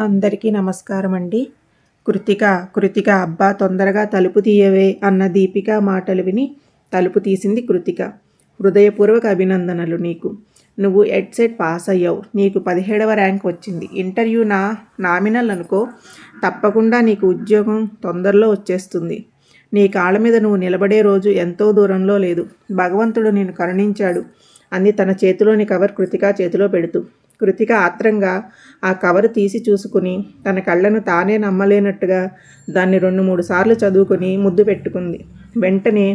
అందరికీ నమస్కారం అండి కృతిక కృతిక అబ్బా తొందరగా తలుపు తీయవే అన్న దీపిక మాటలు విని తలుపు తీసింది కృతిక. హృదయపూర్వక అభినందనలు నీకు. నువ్వు ఎడ్సెట్ పాస్ అయ్యావు. నీకు పదిహేడవ ర్యాంక్ వచ్చింది. ఇంటర్వ్యూ నా నామినల్ అనుకో. తప్పకుండా నీకు ఉద్యోగం తొందరలో వచ్చేస్తుంది. నీ కాళ్ళ మీద నువ్వు నిలబడే రోజు ఎంతో దూరంలో లేదు. భగవంతుడు నేను కరుణించాడు. అంది తన చేతిలోని కవర్ కృతిక చేతిలో పెడుతూ కృతిక ఆత్రంగా ఆ కవరు తీసి చూసుకుని తన కళ్ళను తానే నమ్మలేనట్టుగా దాన్ని రెండు మూడు సార్లు చదువుకొని ముద్దు పెట్టుకుంది. వెంటనే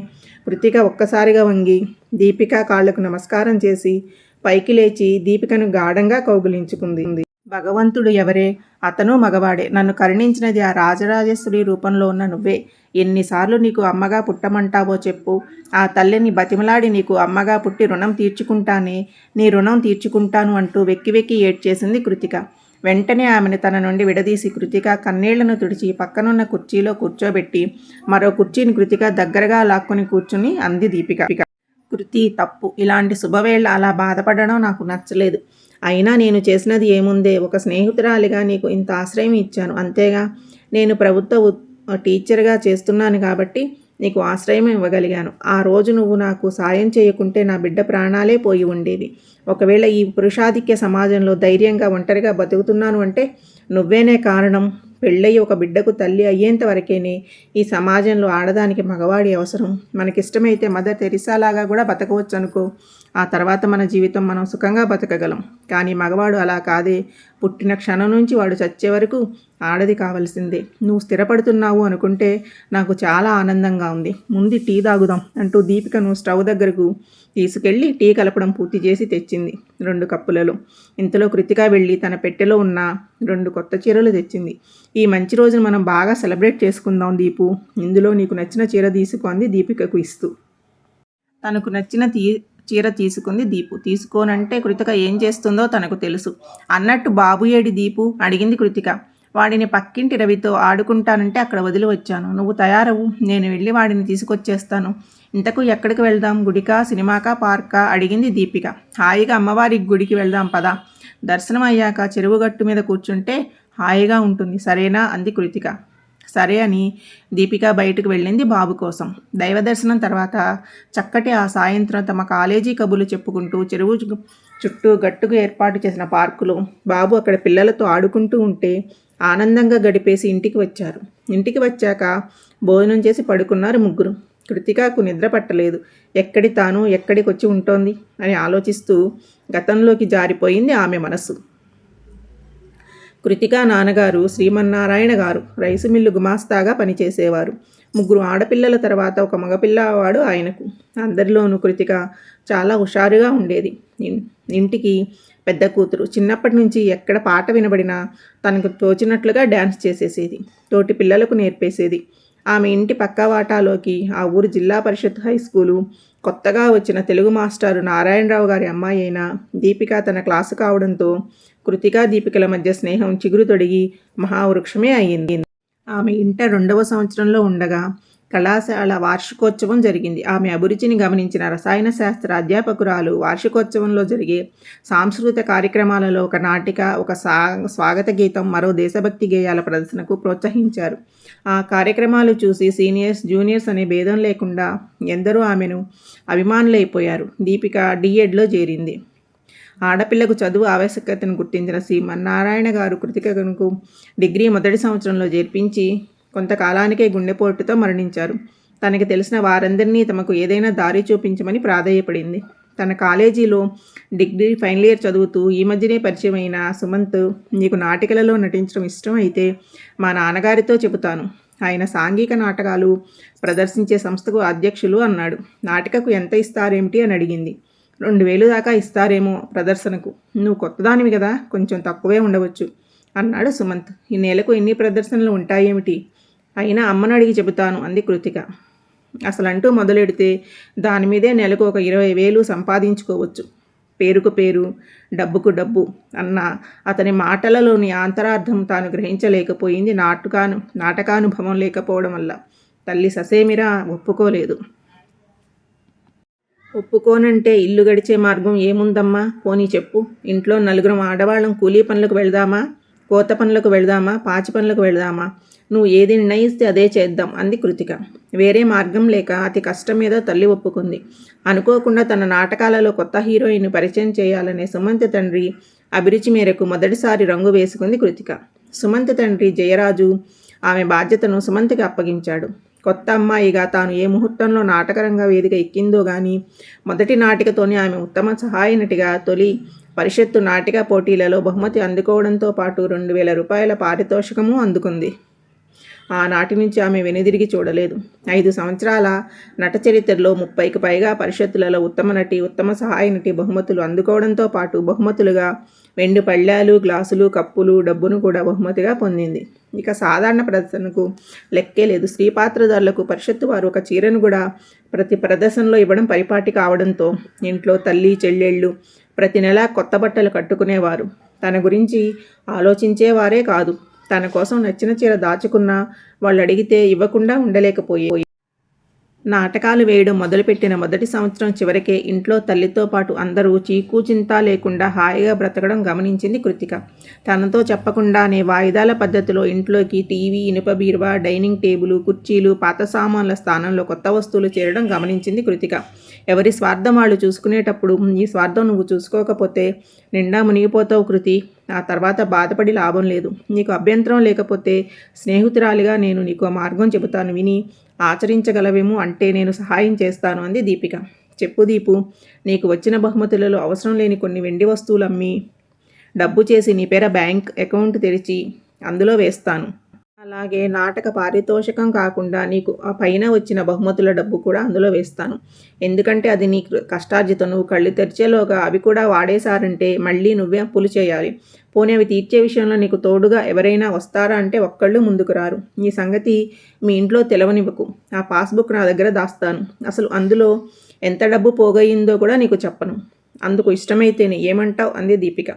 కృతిక ఒక్కసారిగా వంగి దీపిక కాళ్ళకు నమస్కారం చేసి పైకి లేచి దీపికను గాఢంగా కౌగులించుకుంది. భగవంతుడు ఎవరే? అతను మగవాడే. నన్ను కరుణించినది ఆ రాజరాజేశ్వరి రూపంలో ఉన్న నువ్వే. ఎన్నిసార్లు నీకు అమ్మగా పుట్టమంటావో చెప్పు. ఆ తల్లిని బతిమలాడి నీకు అమ్మగా పుట్టి రుణం తీర్చుకుంటానే. నీ రుణం తీర్చుకుంటాను అంటూ వెక్కి వెక్కి ఏడ్చేసింది కృతిక. వెంటనే ఆమెను తన నుండి విడదీసి కృతిక కన్నీళ్ళను తుడిచి పక్కనున్న కుర్చీలో కూర్చోబెట్టి మరో కుర్చీని కృతిక దగ్గరగా లాక్కొని కూర్చుని అంది దీపిక. కృతి తప్పు. ఇలాంటి శుభవేళ అలా బాధపడడం నాకు నచ్చలేదు. అయినా నేను చేసినది ఏముందే? ఒక స్నేహితురాలిగా నీకు ఇంత ఆశ్రయం ఇచ్చాను. అంతేగా? నేను ప్రభుత్వ టీచర్గా చేస్తున్నాను కాబట్టి నీకు ఆశ్రయం ఇవ్వగలిగాను. ఆ రోజు నువ్వు నాకు సాయం చేయకుంటే నా బిడ్డ ప్రాణాలే పోయి ఉండేవి ఒకవేళ ఈ పురుషాధిక్య సమాజంలో ధైర్యంగా ఒంటరిగా బతుకుతున్నాను అంటే నువ్వేనే కారణం. పెళ్ళయి ఒక బిడ్డకు తల్లి అయ్యేంత వరకేనే ఈ సమాజంలో ఆడదానికి మగవాడి అవసరం. మనకిష్టమైతే మదర్ తెరిసాలాగా కూడా బతకవచ్చు అనుకో ఆ తర్వాత మన జీవితం మనం సుఖంగా బతకగలం. కానీ మగవాడు అలా కాదే. పుట్టిన క్షణం నుంచి వాడు చచ్చే వరకు ఆడది కావలసిందే. నువ్వు స్థిరపడుతున్నావు అనుకుంటే నాకు చాలా ఆనందంగా ఉంది. ముందు టీ తాగుదాం అంటూ దీపికను స్టవ్ దగ్గరకు తీసుకెళ్ళి టీ కలపడం పూర్తి చేసి తెచ్చింది రెండు కప్పులలో. ఇంతలో కృతిక వెళ్ళి తన పెట్టెలో ఉన్న రెండు కొత్త చీరలు తెచ్చింది. ఈ మంచి రోజును మనం బాగా సెలబ్రేట్ చేసుకుందాం దీపు. ఇందులో నీకు నచ్చిన చీర తీసుకుంది దీపికకు ఇస్తూ. తనకు నచ్చిన తీ చీర తీసుకుంది దీపు. తీసుకోనంటే కృతిక ఏం చేస్తుందో తనకు తెలుసు. అన్నట్టు బాబు ఏడి దీపు? అడిగింది కృతిక. వాడిని పక్కింటి రవితో ఆడుకుంటానంటే అక్కడ వదిలి వచ్చాను. నువ్వు తయారవు. నేను వెళ్ళి వాడిని తీసుకొచ్చేస్తాను. ఇంతకు ఎక్కడికి వెళ్దాం? గుడికా? సినిమాకా? పార్కా? అడిగింది దీపిక. హాయిగా అమ్మవారి గుడికి వెళ్దాం పదా. దర్శనం అయ్యాక చెరువు గట్టు మీద కూర్చుంటే హాయిగా ఉంటుంది. సరేనా? అంది కృతిక. సరే అని దీపిక బయటకు వెళ్ళింది బాబు కోసం. దైవ దర్శనం తర్వాత చక్కటి ఆ సాయంత్రం తమ కాలేజీ కబుర్లు చెప్పుకుంటూ చెరువు చుట్టూ గట్టుకు ఏర్పాటు చేసిన పార్కులో బాబు అక్కడ పిల్లలతో ఆడుకుంటూ ఉంటే ఆనందంగా గడిపేసి ఇంటికి వచ్చారు. ఇంటికి వచ్చాక భోజనం చేసి పడుకున్నారు ముగ్గురు. కృతికాకు నిద్ర పట్టలేదు. ఎక్కడి తాను ఎక్కడికి వచ్చి ఉంటోంది? అని ఆలోచిస్తూ గతంలోకి జారిపోయింది ఆమె మనస్సు కృతికా నాన్నగారు శ్రీమన్నారాయణ గారు రైసు మిల్లు గుమాస్తాగా పనిచేసేవారు. ముగ్గురు ఆడపిల్లల తర్వాత ఒక మగపిల్లవాడు ఆయనకు. అందరిలోనూ కృతిక చాలా హుషారుగా ఉండేది. ఇంటికి పెద్ద కూతురు చిన్నప్పటి నుంచి ఎక్కడ పాట వినబడినా తనకు తోచినట్లుగా డ్యాన్స్ చేసేసేది. తోటి పిల్లలకు నేర్పేసేది. ఆమె ఇంటి పక్క వాటాలోకి ఆ ఊరు జిల్లా పరిషత్ హై స్కూలు కొత్తగా వచ్చిన తెలుగు మాస్టారు నారాయణరావు గారి అమ్మాయి అయిన దీపిక తన క్లాసు కావడంతో కృతికా దీపికల మధ్య స్నేహం చిగురు తొడిగి మహావృక్షమే అయ్యింది. ఆమె ఇంటర్ రెండవ సంవత్సరంలో ఉండగా కళాశాల వార్షికోత్సవం జరిగింది. ఆమె అభిరుచిని గమనించిన రసాయన శాస్త్ర అధ్యాపకురాలు వార్షికోత్సవంలో జరిగే సాంస్కృతిక కార్యక్రమాలలో ఒక నాటిక ఒక సా స్వాగత గీతం మరో దేశభక్తి గేయాల ప్రదర్శనకు ప్రోత్సహించారు. ఆ కార్యక్రమాలు చూసి సీనియర్స్ జూనియర్స్ అనే భేదం లేకుండా ఎందరో ఆమెను అభిమానులైపోయారు. దీపిక డిఎడ్లో చేరింది. ఆడపిల్లకు చదువు ఆవశ్యకతను గుర్తించిన శ్రీమన్నారాయణ గారు కృతికకు డిగ్రీ మొదటి సంవత్సరంలో చేర్పించి కొంతకాలానికే గుండెపోటుతో మరణించారు. తనకి తెలిసిన వారందరినీ తమకు ఏదైనా దారి చూపించమని ప్రాధేయపడింది. తన కాలేజీలో డిగ్రీ ఫైనల్ ఇయర్ చదువుతూ ఈ మధ్యనే పరిచయమైన సుమంత్ నీకు నాటికలలో నటించడం ఇష్టం అయితే మా నాన్నగారితో చెబుతాను. ఆయన సాంఘిక నాటకాలు ప్రదర్శించే సంస్థకు అధ్యక్షులు అన్నాడు. నాటికకు ఎంత ఇస్తారేమిటి? అని అడిగింది. రెండు వేలు దాకా ఇస్తారేమో ప్రదర్శనకు. నువ్వు కొత్తదానివి కదా కొంచెం తక్కువే ఉండవచ్చు అన్నాడు సుమంత్. ఈ నెలకు ఎన్ని ప్రదర్శనలు ఉంటాయేమిటి? అయినా అమ్మను అడిగి చెబుతాను అంది కృతిక. అసలంటూ మొదలెడితే దాని మీదే నెలకు ఒక ఇరవై వేలు సంపాదించుకోవచ్చు. పేరుకు పేరు డబ్బుకు డబ్బు అన్న అతని మాటలలోని అంతరార్థం తాను గ్రహించలేకపోయింది నాటకాను నాటకానుభవం లేకపోవడం వల్ల. తల్లి ససేమిరా ఒప్పుకోలేదు. ఒప్పుకోనంటే ఇల్లు గడిచే మార్గం ఏముందమ్మా? పోనీ చెప్పు. ఇంట్లో నలుగురం ఆడవాళ్ళం కూలీ పనులకు వెళ్దామా? కోత పనులకు వెళదామా? పాచి పనులకు వెళదామా? నువ్వు ఏది నిర్ణయిస్తే అదే చేద్దాం అంది కృతిక. వేరే మార్గం లేక అతి కష్టం మీద తల్లి ఒప్పుకుంది. అనుకోకుండా తన నాటకాలలో కొత్త హీరోయిన్ పరిచయం చేయాలనే సుమంత్ తండ్రి అభిరుచి మేరకు మొదటిసారి రంగు వేసుకుంది కృతిక. సుమంత్ తండ్రి జయరాజు ఆమె బాధ్యతను సుమంత్కి అప్పగించాడు. కొత్త అమ్మాయిగా తాను ఏ ముహూర్తంలో నాటకరంగ వేదిక ఎక్కిందో కానీ మొదటి నాటికతోనే ఆమె ఉత్తమ సహాయ నటిగా తొలి పరిషత్తు నాటిక పోటీలలో బహుమతి అందుకోవడంతో పాటు రెండు వేల రూపాయల పారితోషికము అందుకుంది. ఆనాటి నుంచి ఆమె వెనుదిరిగి చూడలేదు. ఐదు సంవత్సరాల నట చరిత్రలో ముప్పైకి పైగా పరిషత్తులలో ఉత్తమ నటి ఉత్తమ సహాయ నటి బహుమతులు అందుకోవడంతో పాటు బహుమతులుగా వెండి పళ్ళాలు గ్లాసులు కప్పులు డబ్బును కూడా బహుమతిగా పొందింది. ఇక సాధారణ ప్రదర్శనకు లెక్కే లేదు. స్త్రీ పాత్రదారులకు పరిషత్తు వారు ఒక చీరను కూడా ప్రతి ప్రదర్శనలో ఇవ్వడం పరిపాటి కావడంతో ఇంట్లో తల్లి చెల్లెళ్ళు ప్రతి నెలా కొత్త బట్టలు కట్టుకునేవారు. తన గురించి ఆలోచించేవారే కాదు. తన కోసం నచ్చిన చీర దాచుకున్నా వాళ్ళు అడిగితే ఇవ్వకుండా ఉండలేకపోయే నాటకాలు వేయడం మొదలుపెట్టిన మొదటి సంవత్సరం చివరికే ఇంట్లో తల్లితో పాటు అందరూ చీకు చింత లేకుండా హాయిగా బ్రతకడం గమనించింది కృతిక. తనతో చెప్పకుండానే వాయిదాల పద్ధతిలో ఇంట్లోకి టీవీ ఇనుప బీరువా డైనింగ్ టేబుల్ కుర్చీలు పాత సామాన్ల స్థానంలో కొత్త వస్తువులు చేరడం గమనించింది కృతిక. ఎవరి స్వార్థం వాళ్ళు చూసుకునేటప్పుడు ఈ స్వార్థం నువ్వు చూసుకోకపోతే నిండా మునిగిపోతావు కృతి. ఆ తర్వాత బాధపడి లాభం లేదు. నీకు అభ్యంతరం లేకపోతే స్నేహితురాలిగా నేను నీకు మార్గం చెబుతాను. విని ఆచరించగలవేమో అంటే నేను సహాయం చేస్తాను అంది దీపిక. చెప్పు దీపు నీకు వచ్చిన బహుమతులలో అవసరం లేని కొన్ని వెండి వస్తువులు అమ్మి డబ్బు చేసి నీ పేర బ్యాంక్ అకౌంట్ తెరిచి అందులో వేస్తాను. అలాగే నాటక పారితోషికం కాకుండా నీకు ఆ పైన వచ్చిన బహుమతుల డబ్బు కూడా అందులో వేస్తాను. ఎందుకంటే అది నీ కష్టార్జితం. నువ్వు కళ్ళు తెరిచేలోగా అవి కూడా వాడేశారంటే మళ్ళీ నువ్వే అప్పులు చేయాలి. పోనీ అవి తీర్చే విషయంలో నీకు తోడుగా ఎవరైనా వస్తారా అంటే ఒక్కళ్ళు ముందుకు రారు. ఈ సంగతి మీ ఇంట్లో తెలవనివ్వకు. ఆ పాస్బుక్ నా దగ్గర దాస్తాను. అసలు అందులో ఎంత డబ్బు పోగయిందో కూడా నీకు చెప్పను. అందుకు ఇష్టమైతేనే ఏమంటావు? అంది దీపిక.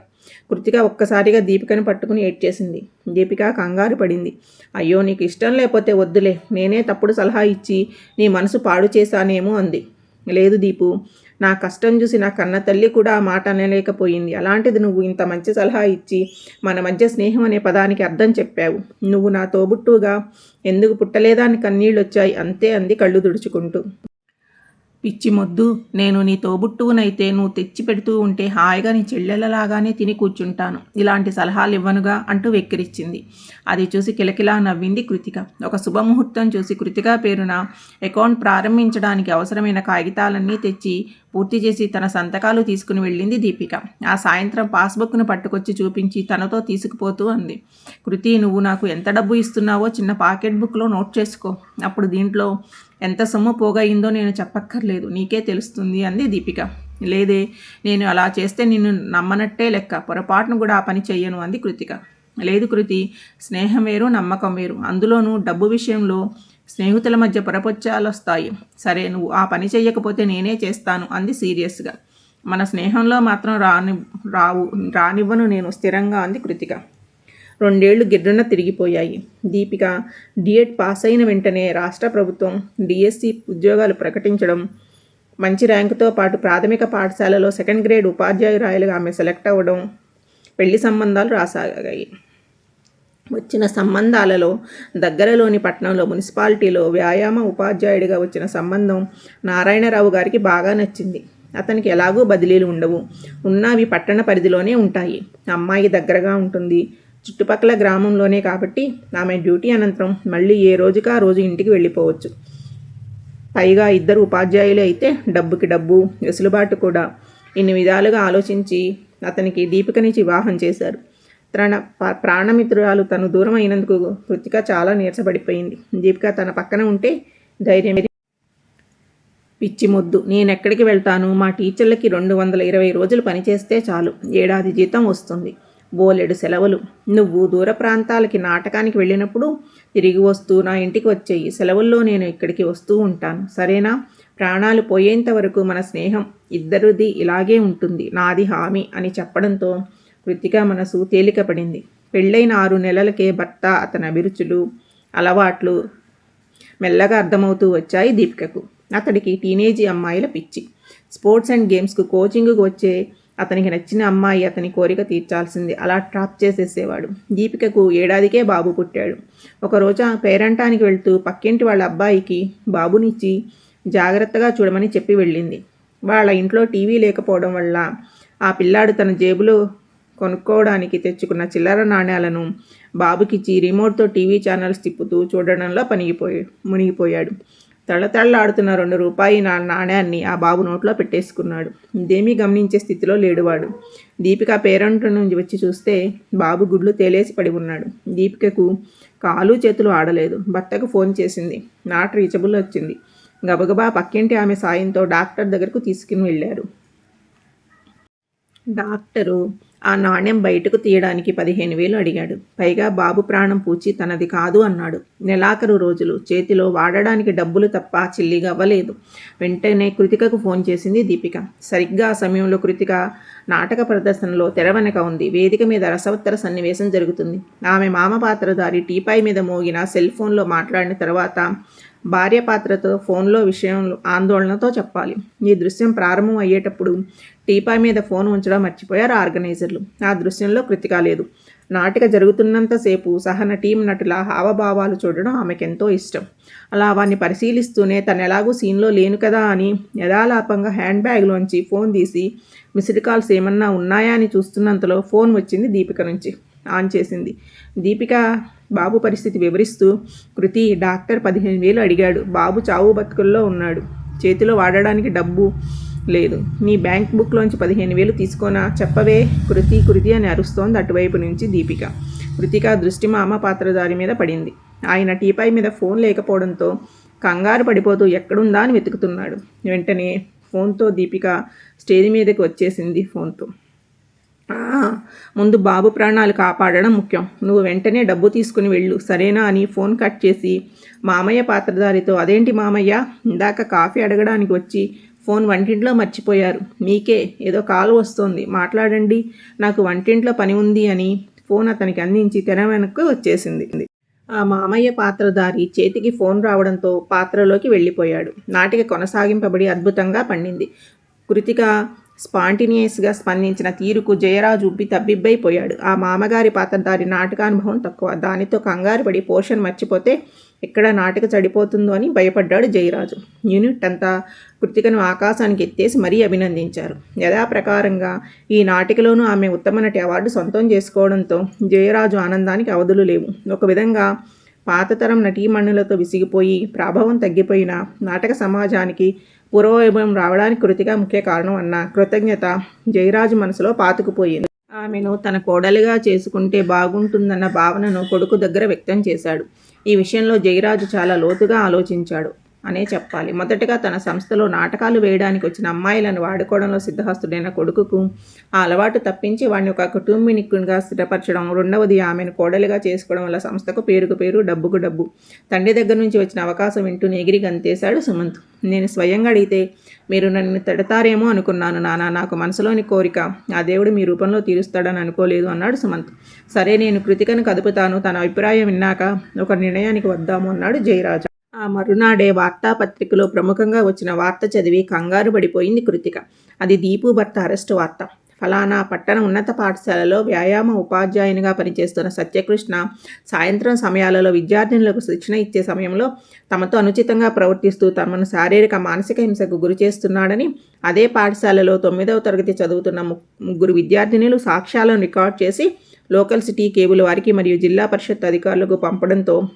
కృతిక ఒక్కసారిగా దీపికను పట్టుకుని ఏడ్చేసింది దీపిక కంగారు పడింది. అయ్యో నీకు ఇష్టం లేకపోతే వద్దులే. నేనే తప్పుడు సలహా ఇచ్చి నీ మనసు పాడు చేశానేమో అంది. లేదు దీపు నా కష్టం చూసి నా కన్న తల్లి కూడా ఆ మాట అనలేకపోయింది. అలాంటిది నువ్వు ఇంత మంచి సలహా ఇచ్చి మన మధ్య స్నేహం అనే పదానికి అర్థం చెప్పావు. నువ్వు నా తోబుట్టుగా ఎందుకు పుట్టలేదా అని కన్నీళ్ళు వచ్చాయి అంతే అంది కళ్ళు తుడుచుకుంటూ. పిచ్చి మొద్దు నేను నీ తోబుట్టువునైతే నువ్వు తెచ్చి పెడుతూ ఉంటే హాయిగా నీ చెల్లెలలాగానే తిని కూర్చుంటాను. ఇలాంటి సలహాలు ఇవ్వనుగా అంటూ వెక్కిరిచ్చింది. అది చూసి కిలకిలా నవ్వింది కృతిక. ఒక శుభముహూర్తం చూసి కృతిక పేరున అకౌంట్ ప్రారంభించడానికి అవసరమైన కాగితాలన్నీ తెచ్చి పూర్తి చేసి తన సంతకాలు తీసుకుని వెళ్ళింది దీపిక. ఆ సాయంత్రం పాస్బుక్ను పట్టుకొచ్చి చూపించి తనతో తీసుకుపోతూ అంది. కృతి నువ్వు నాకు ఎంత డబ్బు ఇస్తున్నావో చిన్న పాకెట్ బుక్లో నోట్ చేసుకో. అప్పుడు దీంట్లో ఎంత సొమ్ము పోగయిందో నేను చెప్పక్కర్లేదు. నీకే తెలుస్తుంది అంది దీపిక. లేదే నేను అలా చేస్తే నిన్ను నమ్మనట్టే లెక్క. పొరపాటును కూడా ఆ పని చెయ్యను అంది కృతిక. లేదు కృతి స్నేహం వేరు నమ్మకం వేరు. అందులోనూ డబ్బు విషయంలో స్నేహితుల మధ్య పొరపొచ్చాలు వస్తాయి సరే నువ్వు ఆ పని చెయ్యకపోతే నేనే చేస్తాను అంది సీరియస్గా. మన స్నేహంలో మాత్రం రాని రావు రానివ్వను నేను స్థిరంగా అంది కృతిక. రెండేళ్ళు గిర్రున తిరిగిపోయాయి. దీపిక డిఎడ్ పాస్ అయిన వెంటనే రాష్ట్ర ప్రభుత్వం డిఎస్సి ఉద్యోగాలు ప్రకటించడం మంచి ర్యాంకుతో పాటు ప్రాథమిక పాఠశాలలో సెకండ్ గ్రేడ్ ఉపాధ్యాయురాయలుగా ఆమె సెలెక్ట్ అవ్వడం పెళ్ళి సంబంధాలు రాసాగాయి. వచ్చిన సంబంధాలలో దగ్గరలోని పట్టణంలో మున్సిపాలిటీలో వ్యాయామ ఉపాధ్యాయుడిగా వచ్చిన సంబంధం నారాయణరావు గారికి బాగా నచ్చింది. అతనికి ఎలాగూ బదిలీలు ఉండవు. ఉన్నవి పట్టణ పరిధిలోనే ఉంటాయి. అమ్మాయి దగ్గరగా ఉంటుంది. చుట్టుపక్కల గ్రామంలోనే కాబట్టి ఆమె డ్యూటీ అనంతరం మళ్ళీ ఏ రోజుకా రోజు ఇంటికి వెళ్ళిపోవచ్చు. పైగా ఇద్దరు ఉపాధ్యాయులు అయితే డబ్బుకి డబ్బు వెసులుబాటు కూడా. ఇన్ని విధాలుగా ఆలోచించి అతనికి దీపికనిచ్చి వివాహం చేశారు. తన ప్రాణమిత్రురాలు తను దూరం అయినందుకు కృతిక చాలా నీరసపడిపోయింది. దీపిక తన పక్కన ఉంటే ధైర్యం పిచ్చి మొద్దు. నేనెక్కడికి వెళ్తాను? మా టీచర్లకి రెండు వందల ఇరవై రోజులు పనిచేస్తే చాలు. ఏడాది జీతం వస్తుంది. బోలెడు సెలవులు. నువ్వు దూర ప్రాంతాలకి నాటకానికి వెళ్ళినప్పుడు తిరిగి వస్తూ నా ఇంటికి వచ్చేయి సెలవుల్లో నేను ఇక్కడికి వస్తూ ఉంటాను. సరేనా? ప్రాణాలు పోయేంత వరకు మన స్నేహం ఇద్దరిది ఇలాగే ఉంటుంది. నాది హామీ అని చెప్పడంతో కృతిక మనసు తేలికపడింది. పెళ్ళైన ఆరు నెలలకే భర్త అతని అభిరుచులు అలవాట్లు మెల్లగా అర్థమవుతూ వచ్చాయి దీపికకు. అతడికి టీనేజీ అమ్మాయిల పిచ్చి. స్పోర్ట్స్ అండ్ గేమ్స్కు కోచింగ్కు వచ్చే అతనికి నచ్చిన అమ్మాయి అతని కోరిక తీర్చాల్సింది. అలా ట్రాప్ చేసేసేవాడు. దీపికకు ఏడాదికే బాబు పుట్టాడు. ఒకరోజు ఆ పేరంటానికి వెళ్తూ పక్కింటి వాళ్ళ అబ్బాయికి బాబునిచ్చి జాగ్రత్తగా చూడమని చెప్పి వెళ్ళింది. వాళ్ళ ఇంట్లో టీవీ లేకపోవడం వల్ల ఆ పిల్లాడు తన జేబులో కొనుక్కోవడానికి తెచ్చుకున్న చిల్లర నాణ్యాలను బాబుకిచ్చి రిమోట్తో టీవీ ఛానల్స్ తిప్పుతూ చూడడంలో పనిగిపోయి మునిగిపోయాడు. తళ్ళతళ్ళాడుతున్న రెండు రూపాయి నా నాణ్యాన్ని ఆ బాబు నోట్లో పెట్టేసుకున్నాడు. ఇదేమీ గమనించే స్థితిలో లేడువాడు. దీపిక పేరెంట్ నుంచి వచ్చి చూస్తే బాబు గుడ్లు తేలేసి పడి ఉన్నాడు. దీపికకు కాలు చేతులు ఆడలేదు. భర్తకు ఫోన్ చేసింది. నాట్ రీచబుల్ వచ్చింది. గబగబా పక్కింటి ఆమె సాయంతో డాక్టర్ దగ్గరకు తీసుకుని వెళ్ళారు. డాక్టరు ఆ నాణ్యం బయటకు తీయడానికి పదిహేను వేలు అడిగాడు. పైగా బాబు ప్రాణం పూచి తనది కాదు అన్నాడు. నెలాఖరు రోజులు. చేతిలో వాడడానికి డబ్బులు తప్ప చిల్లిగా అవ్వలేదు. వెంటనే కృతికకు ఫోన్ చేసింది దీపిక. సరిగ్గా ఆ సమయంలో కృతిక నాటక ప్రదర్శనలో తెర వెనక ఉంది. వేదిక మీద రసవత్తర సన్నివేశం జరుగుతుంది. ఆమె మామ పాత్రధారి టీపాయ్ మీద మోగిన సెల్ ఫోన్లో మాట్లాడిన తర్వాత భార్య పాత్రతో ఫోన్లో విషయం ఆందోళనతో చెప్పాలి. ఈ దృశ్యం ప్రారంభం అయ్యేటప్పుడు టీపాయ్ మీద ఫోన్ ఉంచడం మర్చిపోయారు ఆర్గనైజర్లు. ఆ దృశ్యంలో కృతిక లేదు. నాటిక జరుగుతున్నంతసేపు సహన టీం నటుల హావభావాలు చూడడం ఆమెకెంతో ఇష్టం. అలా వాన్ని పరిశీలిస్తూనే తను ఎలాగూ సీన్లో లేను కదా అని యథాలాపంగా హ్యాండ్ బ్యాగ్లోంచి ఫోన్ తీసి మిస్డ్ కాల్స్ ఏమన్నా ఉన్నాయా? అని చూస్తున్నంతలో ఫోన్ వచ్చింది దీపిక నుంచి. ఆన్ చేసింది. దీపిక బాబు పరిస్థితి వివరిస్తూ కృతి డాక్టర్ పదిహేను వేలు అడిగాడు. బాబు చావు బతుకుల్లో ఉన్నాడు. చేతిలో వాడడానికి డబ్బు లేదు. నీ బ్యాంక్ బుక్లోంచి పదిహేను వేలు తీసుకోనా? చెప్పవే కృతి కృతి అని అరుస్తోంది అటువైపు నుంచి దీపిక. కృతిక దృష్టి మామ పాత్రధారి మీద పడింది. ఆయన టీపై మీద ఫోన్ లేకపోవడంతో కంగారు పడిపోతూ ఎక్కడుందా అని వెతుకుతున్నాడు. వెంటనే ఫోన్తో దీపిక స్టేజ్ మీదకి వచ్చేసింది ఫోన్తో. ముందు బాబు ప్రాణాలు కాపాడడం ముఖ్యం. నువ్వు వెంటనే డబ్బు తీసుకుని వెళ్ళు. సరేనా అని ఫోన్ కట్ చేసి మామయ్య పాత్రధారితో అదేంటి మామయ్య? ఇందాక కాఫీ అడగడానికి వచ్చి ఫోన్ వంటింట్లో మర్చిపోయారు. మీకే ఏదో కాల్ వస్తోంది. మాట్లాడండి. నాకు వంటింట్లో పని ఉంది అని ఫోన్ అతనికి అందించి తెర వెనక్కు వచ్చేసింది. ఆ మామయ్య పాత్రధారి చేతికి ఫోన్ రావడంతో పాత్రలోకి వెళ్ళిపోయాడు. నాటిక కొనసాగింపబడి అద్భుతంగా పండింది. కృతిక స్పాంటినియస్గా స్పందించిన తీరుకు జయరాజు ఉబ్బి తబ్బిబ్బైపోయాడు. ఆ మామగారి పాత్రధారి నాటకానుభవం తక్కువ. దానితో కంగారు పడి పోషన్ మర్చిపోతే ఎక్కడ నాటక చడిపోతుందో అని భయపడ్డాడు జయరాజు. యూనిట్ అంతా కృతికను ఆకాశానికి ఎత్తేసి మరీ అభినందించారు. యథాప్రకారంగా ఈ నాటికలోనూ ఆమె ఉత్తమ నటి అవార్డు సొంతం చేసుకోవడంతో జయరాజు ఆనందానికి అవధులు లేవు. ఒక విధంగా పాతతరం నటీమణులతో విసిగిపోయి ప్రభావం తగ్గిపోయిన నాటక సమాజానికి పూర్వవైభవం రావడానికి కృతిగా ముఖ్య కారణం అన్న కృతజ్ఞత జయరాజు మనసులో పాతుకుపోయింది. ఆమెను తన కోడలిగా చేసుకుంటే బాగుంటుందన్న భావనను కొడుకు దగ్గర వ్యక్తం చేశాడు. ఈ విషయంలో జయరాజు చాలా లోతుగా ఆలోచించాడు. అనే చెప్పాలి. మొదటగా తన సంస్థలో నాటకాలు వేయడానికి వచ్చిన అమ్మాయిలను వాడుకోవడంలో సిద్ధహస్తుడైన కొడుకుకు ఆ అలవాటు తప్పించి వాడిని ఒక కుటుంబినికునిగా స్థిరపరచడం రెండవది ఆమెను కోడలిగా చేసుకోవడం వల్ల సంస్థకు పేరుకు పేరు డబ్బుకు డబ్బు. తండ్రి దగ్గర నుంచి వచ్చిన అవకాశం వింటూ ఎగిరి గంతేశాడు సుమంత్. నేను స్వయంగా అడిగితే మీరు నన్ను తిడతారేమో అనుకున్నాను నానా. నాకు మనసులోని కోరిక ఆ దేవుడు మీ రూపంలో తీరుస్తాడని అనుకోలేదు అన్నాడు సుమంత్. సరే నేను కృతికను కదుపుతాను. తన అభిప్రాయం విన్నాక ఒక నిర్ణయానికి వద్దాము అన్నాడు జయరాజు. ఆ మరునాడే వార్తాపత్రికలో ప్రముఖంగా వచ్చిన వార్త చదివి కంగారు పడిపోయింది కృతిక. అది దీపు భర్త అరెస్టు వార్త. ఫలానా పట్టణ ఉన్నత పాఠశాలలో వ్యాయామ ఉపాధ్యాయునిగా పనిచేస్తున్న సత్యకృష్ణ సాయంత్రం సమయాలలో విద్యార్థినులకు శిక్షణ ఇచ్చే సమయంలో తమతో అనుచితంగా ప్రవర్తిస్తూ తమను శారీరక మానసిక హింసకు గురి చేస్తున్నాడని అదే పాఠశాలలో తొమ్మిదవ తరగతి చదువుతున్న ముగ్గురు విద్యార్థినులు సాక్ష్యాలను రికార్డ్ చేసి లోకల్ సిటీ కేబుల్ వారికి మరియు జిల్లా పరిషత్ అధికారులకు పంపడంతో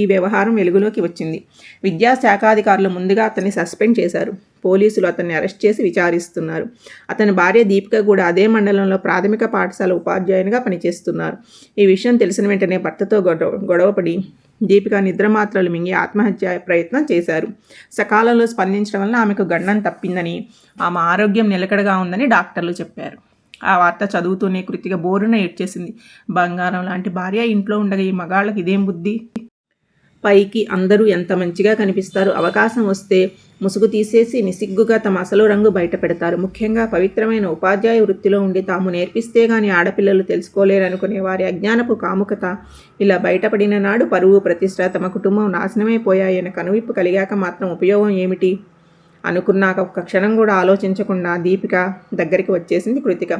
ఈ వ్యవహారం వెలుగులోకి వచ్చింది. విద్యాశాఖాధికారులు ముందుగా అతన్ని సస్పెండ్ చేశారు. పోలీసులు అతన్ని అరెస్ట్ చేసి విచారిస్తున్నారు. అతని భార్య దీపిక కూడా అదే మండలంలో ప్రాథమిక పాఠశాల ఉపాధ్యాయునిగా పనిచేస్తున్నారు. ఈ విషయం తెలిసిన వెంటనే భర్తతో గొడవ గొడవపడి దీపిక నిద్రమాత్రలు మింగి ఆత్మహత్య ప్రయత్నం చేశారు. సకాలంలో స్పందించడం వల్ల ఆమెకు గండం తప్పిందని ఆమె ఆరోగ్యం నిలకడగా ఉందని డాక్టర్లు చెప్పారు. ఆ వార్త చదువుతూనే కృతిగా బోరున ఏడ్చేసింది. బంగారం లాంటి భార్య ఇంట్లో ఉండగా ఈ మగాళ్ళకి ఇదేం బుద్ధి? పైకి అందరూ ఎంత మంచిగా కనిపిస్తారు? అవకాశం వస్తే ముసుగు తీసేసి నిసిగ్గుగా తమ అసలు రంగు బయట పెడతారు. ముఖ్యంగా పవిత్రమైన ఉపాధ్యాయ వృత్తిలో ఉండి తాము నేర్పిస్తే గాని ఆడపిల్లలు తెలుసుకోలేరనుకునే వారి అజ్ఞానపు కాముకత. ఇలా బయటపడిన నాడు పరువు ప్రతిష్ట తమ కుటుంబం నాశనమైపోయాయని కనువిప్పు కలిగాక మాత్రం ఉపయోగం ఏమిటి? అనుకున్నాక ఒక్క క్షణం కూడా ఆలోచించకుండా దీపిక దగ్గరికి వచ్చేసింది కృతిక.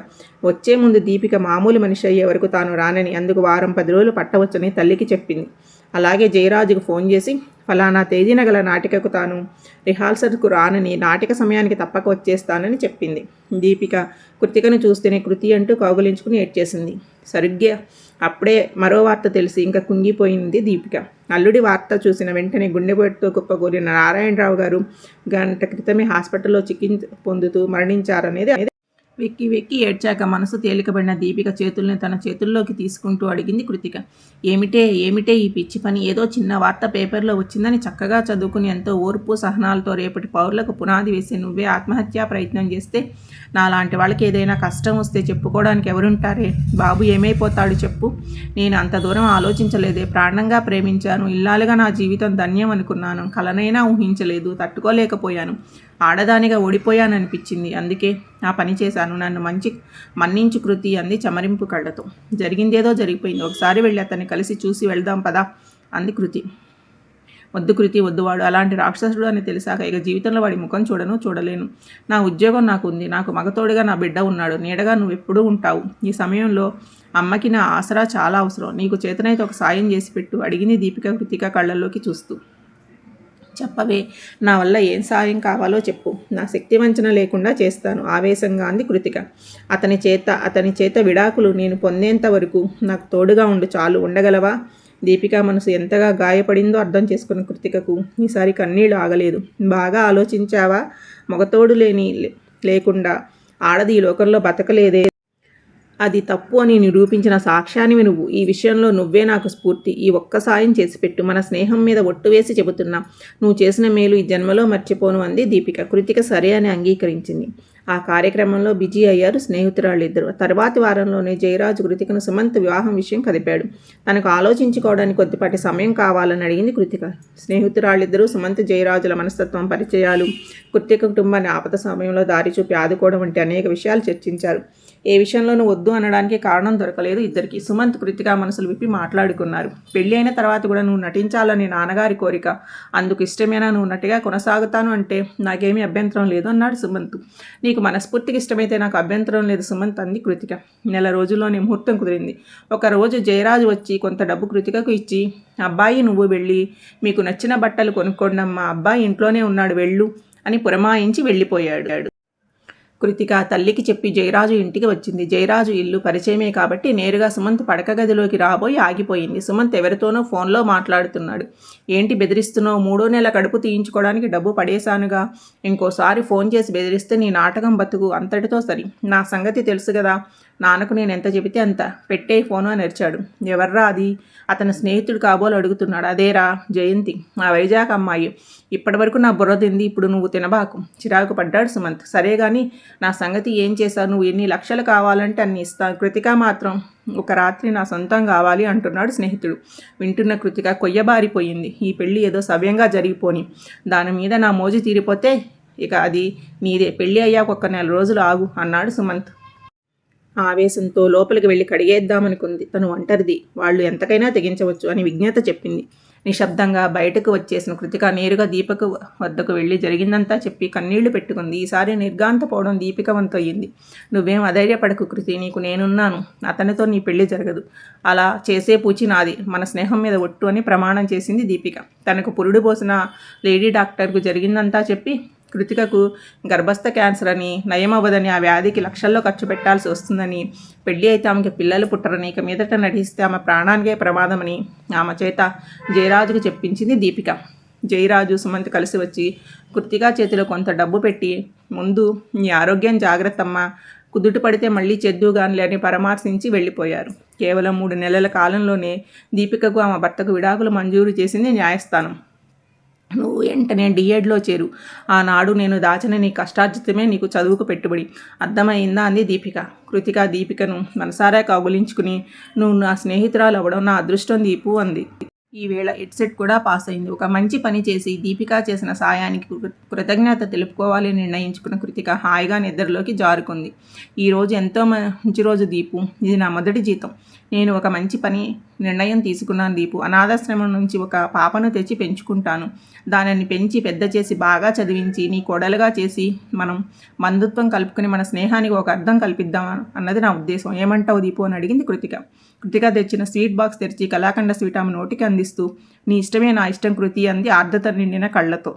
వచ్చే ముందు దీపిక మామూలు మనిషి అయ్యే వరకు తాను రానని అందుకు వారం పది రోజులు పట్టవచ్చని తల్లికి చెప్పింది. అలాగే జయరాజుకు ఫోన్ చేసి ఫలానా తేదీన గల నాటికకు తాను రిహార్సల్కు రానని నాటిక సమయానికి తప్పక వచ్చేస్తానని చెప్పింది. దీపిక కృతికను చూస్తేనే కృతి అంటూ కౌగులించుకుని ఏడ్చేసింది. సరిగ్గా అప్పుడే మరో వార్త తెలిసి ఇంకా కుంగిపోయింది దీపిక. అల్లుడి వార్త చూసిన వెంటనే గుండెపోటుతో కుప్పకూరిన నారాయణరావు గారు గంట క్రితమే హాస్పిటల్లో చికిత్స పొందుతూ మరణించారనేది వెక్కి వెక్కి ఏడ్చాక మనసు తేలికబడిన దీపిక చేతుల్ని తన చేతుల్లోకి తీసుకుంటూ అడిగింది కృతిక. ఏమిటే ఏమిటే ఈ పిచ్చి పని? ఏదో చిన్న వార్త పేపర్లో వచ్చిందని చక్కగా చదువుకుని ఎంతో ఓర్పు సహనాలతో రేపటి పౌరులకు పునాది వేసి నువ్వే ఆత్మహత్యా ప్రయత్నం చేస్తే నాలాంటి వాళ్ళకి ఏదైనా కష్టం వస్తే చెప్పుకోవడానికి ఎవరుంటారే? బాబు ఏమైపోతాడు చెప్పు. నేను అంత దూరం ఆలోచించలేదే. ప్రాణంగా ప్రేమించాను. ఇల్లాలుగా నా జీవితం ధన్యం అనుకున్నాను. కలనైనా ఊహించలేదు. తట్టుకోలేకపోయాను. ఆడదానిగా ఓడిపోయాననిపించింది. అందుకే ఆ పని చేశాను. నన్ను మంచి మన్నించు కృతి అంది చమరింపు కళ్ళతో. జరిగిందేదో జరిగిపోయింది. ఒకసారి వెళ్ళి అతన్ని కలిసి చూసి వెళ్దాం పదా అంది కృతి. వద్దు కృతి వద్దు వాడు. అలాంటి రాక్షసుడు అని తెలిసాక ఇక జీవితంలో వాడి ముఖం చూడను చూడలేను. నా ఉద్యోగం నాకు ఉంది నాకు మగతోడుగా నా బిడ్డ ఉన్నాడు. నీడగా నువ్వు ఎప్పుడూ ఉంటావు. ఈ సమయంలో అమ్మకి నా ఆసరా చాలా అవసరం. నీకు చేతనైతే ఒక సాయం చేసి పెట్టు. అడిగింది దీపిక కృతిక కళ్ళల్లోకి చూస్తూ. చెప్పవే. నా వల్ల ఏం సాయం కావాలో చెప్పు. నా శక్తి వంచన లేకుండా చేస్తాను. ఆవేశంగా అంది కృతిక. అతని చేత అతని చేత విడాకులు నేను పొందేంత వరకు నాకు తోడుగా ఉండు. చాలు ఉండగలవా? దీపిక మనసు ఎంతగా గాయపడిందో అర్థం చేసుకున్న కృతికకు ఈసారి కన్నీళ్ళు ఆగలేదు. బాగా ఆలోచించావా? మగతోడు లేని లేకుండా ఆడది ఈ లోకంలో బతకలేదే. అది తప్పు అని నిరూపించిన సాక్ష్యానివి నువ్వు. ఈ విషయంలో నువ్వే నాకు స్ఫూర్తి. ఈ ఒక్క సాయం చేసి పెట్టు. మన స్నేహం మీద ఒట్టు వేసి చెబుతున్నా. నువ్వు చేసిన మేలు ఈ జన్మలో మర్చిపోను అంది దీపిక. కృతిక సరే అని అంగీకరించింది. ఆ కార్యక్రమంలో బిజీ అయ్యారు స్నేహితురాళ్ళిద్దరు. తర్వాతి వారంలోనే జయరాజు కృతికను సుమంత్ వివాహం విషయం కదిపాడు. తనకు ఆలోచించుకోవడానికి కొద్దిపాటి సమయం కావాలని అడిగింది కృతిక. స్నేహితురాళ్ళిద్దరూ సుమంత్ జయరాజుల మనస్తత్వం పరిచయాలు కృతిక కుటుంబాన్ని ఆపద సమయంలో దారి చూపి ఆదుకోవడం వంటి అనేక విషయాలు చర్చించారు. ఏ విషయంలోనూ వద్దు అనడానికి కారణం దొరకలేదు. ఇద్దరికి సుమంత్ కృతిక మనసులు విప్పి మాట్లాడుకున్నారు. పెళ్ళి అయిన తర్వాత కూడా నువ్వు నటించాలని నాన్నగారి కోరిక. అందుకు ఇష్టమేనా నువ్వు నటిగా కొనసాగుతాను అంటే నాకేమీ అభ్యంతరం లేదు అన్నాడు సుమంత్. నీకు మనస్ఫూర్తికి ఇష్టమైతే నాకు అభ్యంతరం లేదు సుమంత్ అంది కృతిక. నెల రోజుల్లోనే ముహూర్తం కుదిరింది. ఒకరోజు జయరాజు వచ్చి కొంత డబ్బు కృతికకు ఇచ్చి అబ్బాయి నువ్వు వెళ్ళి మీకు నచ్చిన బట్టలు కొనుక్కోండమ్మా. అబ్బాయి ఇంట్లోనే ఉన్నాడు వెళ్ళు అని పురమాయించి వెళ్ళిపోయాడు. కృతిక తల్లికి చెప్పి జయరాజు ఇంటికి వచ్చింది. జయరాజు ఇల్లు పరిచయమే కాబట్టి నేరుగా సుమంత్ పడక గదిలోకి రాబోయి ఆగిపోయింది. సుమంత్ ఎవరితోనో ఫోన్లో మాట్లాడుతున్నాడు. ఏంటి బెదిరిస్తున్నావు? మూడో నెల కడుపు తీయించుకోవడానికి డబ్బు పడేశానుగా. ఇంకోసారి ఫోన్ చేసి బెదిరిస్తే నీ నాటకం బతుకు. అంతటితో సరి. నా సంగతి తెలుసు కదా. నాన్నకు నేను ఎంత చెబితే అంత. పెట్టే ఫోను అని అరిచాడు. ఎవర్రా అది? అతని స్నేహితుడు కాబోలు అడుగుతున్నాడు. అదేరా? జయంతి. ఆ వైజాగ్ అమ్మాయి. ఇప్పటివరకు నా బుర్ర తింది ఇప్పుడు నువ్వు తినబాకు. చిరాకు పడ్డాడు సుమంత్. సరే కానీ నా సంగతి ఏం చేశావు? నువ్వు ఎన్ని లక్షలు కావాలంటే అన్ని ఇస్తాను కృతిక మాత్రం ఒక రాత్రి నా సొంతం కావాలి అంటున్నాడు స్నేహితుడు. వింటున్న కృతిక కొయ్యబారిపోయింది. ఈ పెళ్ళి ఏదో సవ్యంగా జరిగిపోని. దాని మీద నా మోజు తీరిపోతే ఇక అది నీదే. పెళ్ళి అయ్యాక ఒక నెల రోజులు ఆగు అన్నాడు సుమంత్. ఆవేశంతో లోపలికి వెళ్ళి కడిగేద్దామనుకుంది. తను ఒంటరిది. వాళ్ళు ఎంతకైనా తెగించవచ్చు అని విజ్ఞత చెప్పింది. నిశ్శబ్దంగా బయటకు వచ్చేసిన కృతిక నేరుగా దీపక వద్దకు వెళ్ళి జరిగిందంతా చెప్పి కన్నీళ్ళు పెట్టుకుంది. ఈసారి నిర్గాంతపోవడం దీపిక వంతయ్యింది నువ్వేం అధైర్యపడకు కృతి నీకు నేనున్నాను. అతనితో నీ పెళ్ళి జరగదు. అలా చేసే పూచి నాది. మన స్నేహం మీద ఒట్టు అని ప్రమాణం చేసింది దీపిక. తనకు పురుడు పోసిన లేడీ డాక్టర్కు జరిగిందంతా చెప్పి కృతికకు గర్భస్థ క్యాన్సర్ అని నయమవ్వదని ఆ వ్యాధికి లక్షల్లో ఖర్చు పెట్టాల్సి వస్తుందని పెళ్ళి అయితే ఆమెకి పిల్లలు పుట్టరని ఇక మీదట నటిస్తే ఆమె ప్రాణానికే ప్రమాదమని ఆమె చేత జయరాజుకు చెప్పించింది దీపిక. జయరాజు సుమంత్ కలిసి వచ్చి కృతికా చేతిలో కొంత డబ్బు పెట్టి ముందు నీ ఆరోగ్యం జాగ్రత్తమ్మ కుదుట పడితే మళ్ళీ చెద్దుగానిలే అని పరామర్శించి వెళ్ళిపోయారు. కేవలం మూడు నెలల కాలంలోనే దీపికకు ఆమె భర్తకు విడాకులు మంజూరు చేసింది న్యాయస్థానం. నువ్వు వెంటనే డిఎడ్లో చేరు. ఆనాడు నేను దాచిన నీ కష్టార్జితమే నీకు చదువుకు పెట్టుబడి. అర్థమైందా అంది దీపిక. కృతిక దీపికను మనసారా కౌగులించుకుని నువ్వు నా స్నేహితురాలు అవ్వడం నా అదృష్టం దీపు అంది. ఈవేళ హెడ్సెట్ కూడా పాస్ అయింది. ఒక మంచి పని చేసి దీపిక చేసిన సాయానికి కృతజ్ఞత తెలుపుకోవాలని నిర్ణయించుకున్న కృతిక హాయిగా నిద్రలోకి జారుకుంది. ఈరోజు ఎంతో మంచి రోజు దీపు. ఇది నా మొదటి జీతం. నేను ఒక మంచి పని నిర్ణయం తీసుకున్నాను దీపు. అనాథాశ్రమం నుంచి ఒక పాపను తెచ్చి పెంచుకుంటాను. దానిని పెంచి పెద్ద చేసి బాగా చదివించి నీ కొడలుగా చేసి మనం బంధుత్వం కలుపుకొని మన స్నేహానికి ఒక అర్థం కల్పిద్దాం అన్నది నా ఉద్దేశం. ఏమంటావు దీపు అని అడిగింది కృతిక. కృతిక తెచ్చిన స్వీట్ బాక్స్ తెరిచి కళాఖండ స్వీట్ ఆమె నోటికి అందిస్తూ నీ ఇష్టమే నా ఇష్టం కృతి అంది ఆర్ద్రత నిండిన కళ్ళతో.